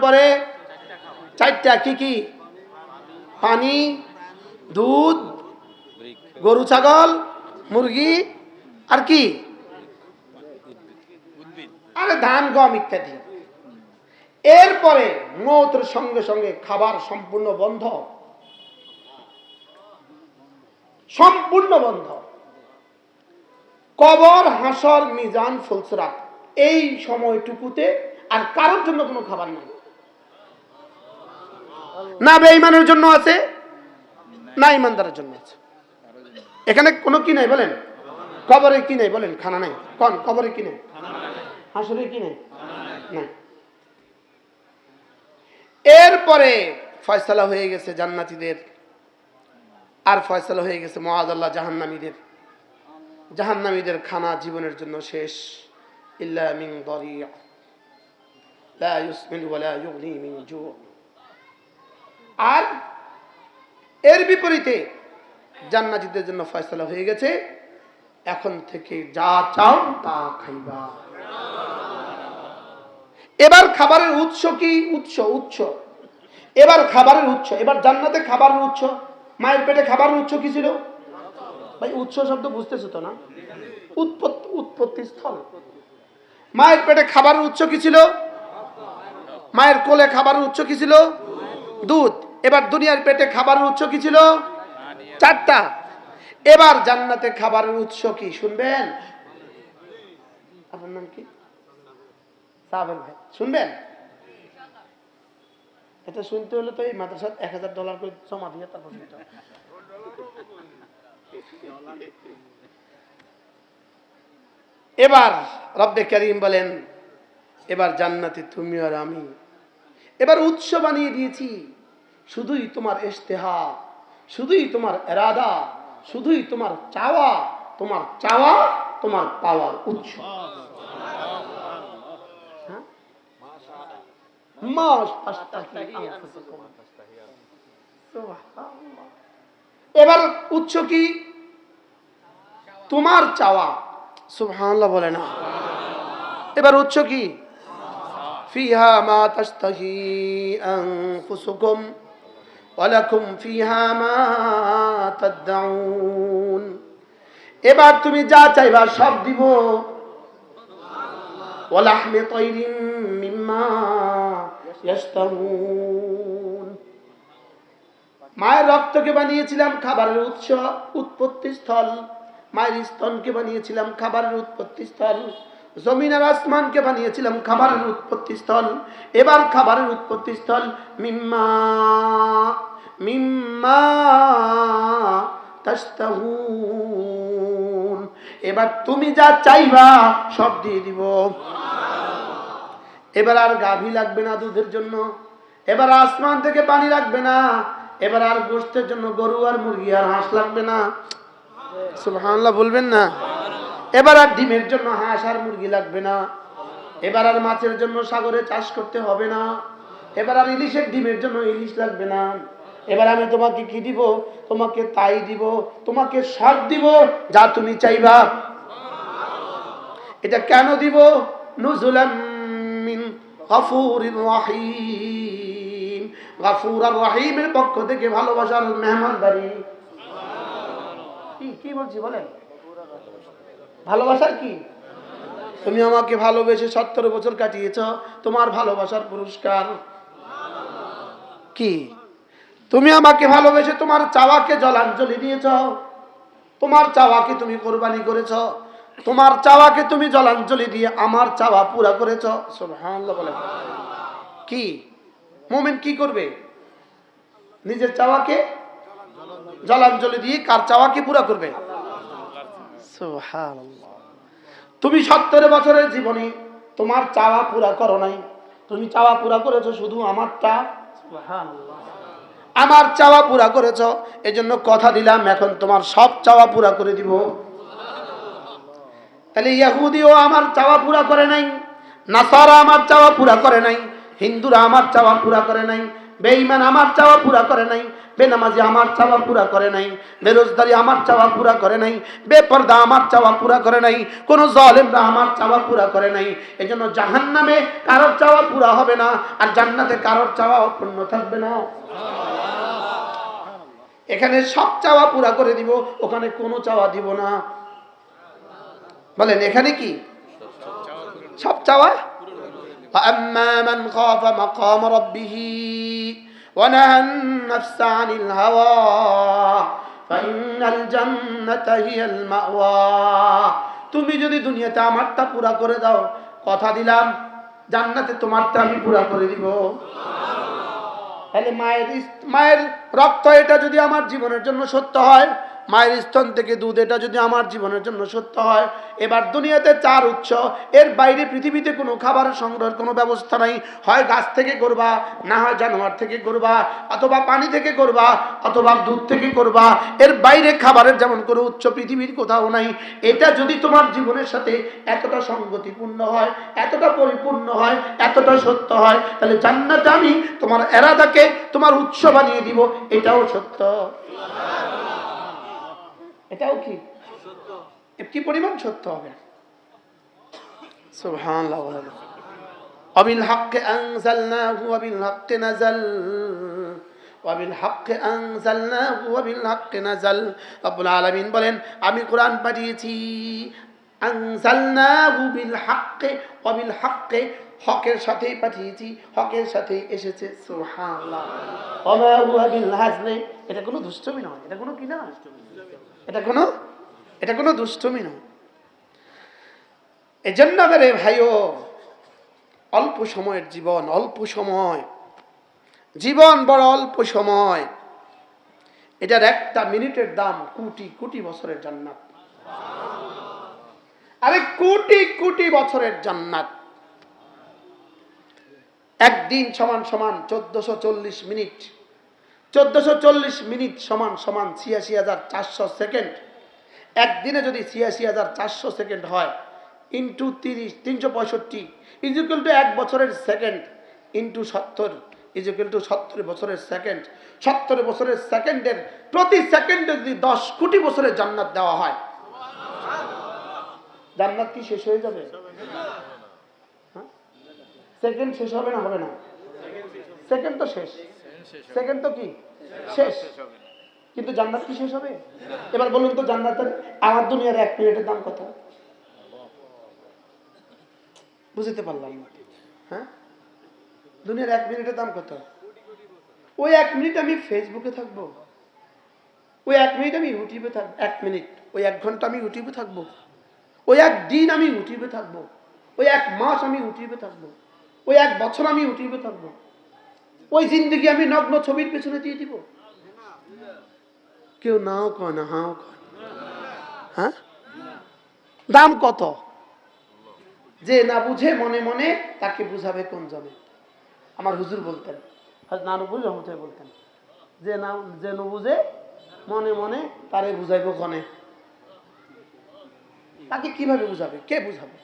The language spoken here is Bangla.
পরে চারটা কি কি? পানি, দুধ, গরু, ছাগল, মুরগি, আর কি? আরে ধান, গম ইত্যাদি। এরপরে মৌতের সঙ্গে সঙ্গে খাবার সম্পূর্ণ বন্ধ। সম্পূর্ণ বন্ধ। কবর, হাসর, মিজান, ফুলসরাত। এই সময়টুকুতে আর কারোর জন্য কোনো খাবার নাই। না বেঈমানের জন্য আছে, না ইমানদারের জন্য আছে। এখানে কোনো কি নাই বলেন? কবরে কি নেই বলেন? খানা নাই। কন? কবরে কি নেই? হাসরে কি নেই? না এরপরে ফয়সালা হয়ে গেছে জান্নাতীদের, আর ফয়সালা হয়ে গেছে মহাদাল্লাহ জাহান্নামীদের। জাহান্নামীদের খানা জীবনের জন্য শেষ। ইল্লা মিন দরিয়া। লা ইউসমিন ওয়ালা ইউগনি মিন জু আর এর বিপরীতে জান্নাতীদের জন্য ফয়সালা হয়ে গেছে। এখন থেকে যা চাও তা খাইবা। এবার খাবারের উৎস কি? উৎস উৎস। এবার খাবারের উৎস, এবার জান্নাতে খাবারের উৎস। মায়ের পেটে খাবারের উৎস কি ছিল? ভাই, উৎস শব্দ বুঝতেছো তো না? উৎপত্তি উৎপত্তি স্থল। মায়ের পেটে খাবারের উৎস কি ছিল? মায়ের কোলে খাবারের উৎস কি ছিল? দুধ। এবার দুনিয়ার পেটে খাবারের উৎস কি ছিল? চারটা। এবার জান্নাতে খাবারের উৎস কি? শুনবেন? আপনার নাম কি? শুনবেন? এটা শুনতে হলে তো এই মাদ্রাসাত এক হাজার ডলার করে জমা দিয়ে তারপর। এবার রব্বে করিম বলেন, এবার জান্নাতে তুমি আর আমি। এবার উৎস বানিয়ে দিয়েছি। শুধুই তোমার ইশতেহা, শুধুই তোমার এরাদা, শুধুই তোমার চাওয়া তোমার চাওয়া, তোমার পাওয়ার উৎস। হ্যাঁ? এবার উৎস কি? তোমার চাওয়া। সুবহানাল্লাহ বলে না। এবার উৎস কি? ফিহা মা তাস্তাহি আনফুসুকুম। ওয়ালাকুম ফিহা মা তাদউন। এবার তুমি যা চাইবা সব দিব। ওয়ালাহমি তাইরিম মিম্মা ইয়াশতাহুন মায়ের রক্তকে বানিয়েছিলাম খাবারের উৎস, উৎপত্তি স্থল। মায়ের স্তনকে বানিয়েছিলাম খাবারের উৎপত্তি স্থল। জমিন আর আসমানকে বানিয়েছিলাম খাবারের উৎপত্তি স্থল। এবার খাবারের উৎপত্তি স্থল মিম্মা মিম্মা তাস্তাহুন এবার তুমি যা চাইবা সব দিয়ে দিব। এবার আর গাভী লাগবে না দুধের জন্য। এবার আসমান থেকে পানি লাগবে না। এবার আর গোষ্ঠের জন্য গরু আর মুরগি আর হাঁস লাগবে না। সুবহানাল্লাহ, বলবেন না? এবার আর ডিমের জন্য হাঁস আর মুরগি লাগবে না। এবার আর মাছের জন্য সাগরে চাষ করতে হবে না। এবার আর ইলিশের ডিমের জন্য ইলিশ লাগবে না। এবার আমি তোমাকে কি দিব? তোমাকে তাই দিব। তোমাকে সব দিব যা তুমি চাইবা। এটা কেন দিব? নুজুলাম মিন গফুরির রহিম। গফুর আর রহিমের পক্ষ থেকে ভালোবাসার মেহমানদারি। কি কি বলছি বলেন? ভালোবাসার কি? তুমি আমাকে ভালোবেসে সত্তর বছর কাটিয়েছ, তোমার ভালোবাসার পুরস্কার কি? তুমি আমাকে ভালোবেসে তোমার চাওয়াকে জলাঞ্জলি দিয়েছ। তোমার চাওয়াকে তুমি কোরবানি করেছ। তোমার চাওয়াকে তুমি জলাঞ্জলি দিয়ে আমার চাওয়া পুরা করেছ। কি? মোমেন কি করবে? নিজের চাওয়াকে জলাঞ্জলি দিয়ে কার চাওয়াকে পুরা করবে? তুমি সত্তর বছরের জীবনে তোমার চাওয়া পুরা করো নাই। তুমি চাওয়া পুরা করেছ শুধু আমারটা। আমার চাওয়া পুরা করেছ এজন্য কথা দিলাম এখন তোমার সব চাওয়া পুরা করে দিব তাহলে ইয়াহুদিও আমার চাওয়া পুরা করে নাই নাসারা আমার চাওয়া পুরা করে নাই হিন্দুরা আমার চাওয়া পুরা করে নাই বেঈমান আমার চাওয়া পুরা করে নাই বেনামাজি আমার চাওয়া পুরা করে নাই বেরোজগারি আমার চাওয়া পুরা করে নাই বেপর্দা আমার চাওয়া পুরা করে নাই কোন জলেমরা আমার চাওয়া পুরা করে নাই এই জন্য জাহান নামে কারোর চাওয়া পুরা হবে না আর জান্নাতে কারোর চাওয়া অপূর্ণ থাকবে না এখানে সব চাওয়া পুরা করে দিব ওখানে কোনো চাওয়া দিব না বলেন এখানে কি সব চাওয়া فأما من خاف مقام ربه ونهى النفس عن الهوى فإن الجنة هي المأوى তুমি যদি দুনিয়াতে আমারটা পুরা করে দাও কথা দিলাম জান্নাতে তোমারটা আমি পুরা করে দিব তাহলে মায়ের মায়ের রক্ত এটা যদি আমার জীবনের জন্য সত্য হয় মায়ের স্তন থেকে দুধ, এটা যদি আমার জীবনের জন্য সত্য হয়, এবার দুনিয়াতে চার উৎস, এর বাইরে পৃথিবীতে কোনো খাবারের সংগ্রহের কোনো ব্যবস্থা নাই। হয় গাছ থেকে করবা, না হয় জানোয়ার থেকে করবা, অথবা পানি থেকে করবা, অথবা দুধ থেকে করবা। এর বাইরে খাবারের যেমন কোনো উচ্চ পৃথিবীর কোথাও নাই। এটা যদি তোমার জীবনের সাথে এতটা সঙ্গতিপূর্ণ হয়, এতটা পরিপূর্ণ হয়, এতটা সত্য হয়, তাহলে জান্নাতে আমি তোমার এরাদাকে, তোমার উৎস বানিয়ে দিব, এটাও সত্য। এটাও কি কি পরিমাণ সত্য হবে সুবহানাল্লাহ وبالحق أنزلناه وبالحق نزل وبالحق أنزلناه وبالحق نزل رب العالمين বলেন আমি কোরআন পাঠিয়েছি আনজালনাহু বিল হাক্কে ওয়াবিল হাক্কে হকের সাথেই পাঠিয়েছি হকের সাথেই এসেছে এটা কোনো দুষ্টমি নয় এটা কোনো কি না? এটা কোনো এটা কোনো দুষ্টমি নয়। এজন্য রে ভাইও অল্প সময়ের জীবন অল্প সময়। জীবন বড় অল্প সময়। এটার একটা মিনিটের দাম কোটি কোটি বছরের জান্নাত। আরে কোটি কোটি বছরের জান্নাত। একদিন সমান সমান চোদ্দশো চল্লিশ মিনিট। চোদ্দশো চল্লিশ মিনিট সমান সমান ছিয়াশি হাজার চারশো সেকেন্ড। একদিনে যদি ছিয়াশি হাজার চারশো সেকেন্ড হয়, ইন্টু তিরিশ, তিনশো পঁয়ষট্টি ইজুকাল টু এক বছরের সেকেন্ড, ইন্টু সত্তর ইজুকাল টু সত্তর বছরের সেকেন্ড। সত্তর বছরের সেকেন্ডের প্রতি সেকেন্ডে যদি দশ কোটি বছরের জান্নাত দেওয়া হয়, জান্নাত কি শেষ হয়ে যাবে? সেকেন্ড শেষ হবে না? হবে না। সেকেন্ড তো শেষ। সেকেন্ড তো কি? শেষ। কিন্তু জান্নাত কি শেষ হবে? এবার বলুন তো জান্নাতের আমার দুনিয়ার এক মিনিটের দাম কত? বুঝতে পারলাম না। হ্যাঁ? দুনিয়ার এক মিনিটের দাম কত? ওই এক মিনিট আমি ফেসবুকে থাকব। ওই এক মিনিট আমি ইউটিউবে থাকব এক মিনিট। ওই এক ঘণ্টা আমি ইউটিউবে থাকব। ওই এক দিন আমি ইউটিউবে থাকব। ওই এক মাস আমি ইউটিউবে থাকব। ওই এক বছর আমি ইউটিউবে থাকব। ওই জিন্দগি আমি নগ্ন ছবির পেছনে দিয়ে দিব। কেউ নাও কয় না, হাও কয় হ্যাঁ? দাম কত? যে না বুঝে মনে মনে তাকে বুঝাবে কোন জনে আমার হুজুর বলতেন নানুপুর রহমতে বলতেন, যে না, যে ন বুঝে মনে মনে তারে বুঝাইব কনে। তাকে কীভাবে বুঝাবে? কে বুঝাবে?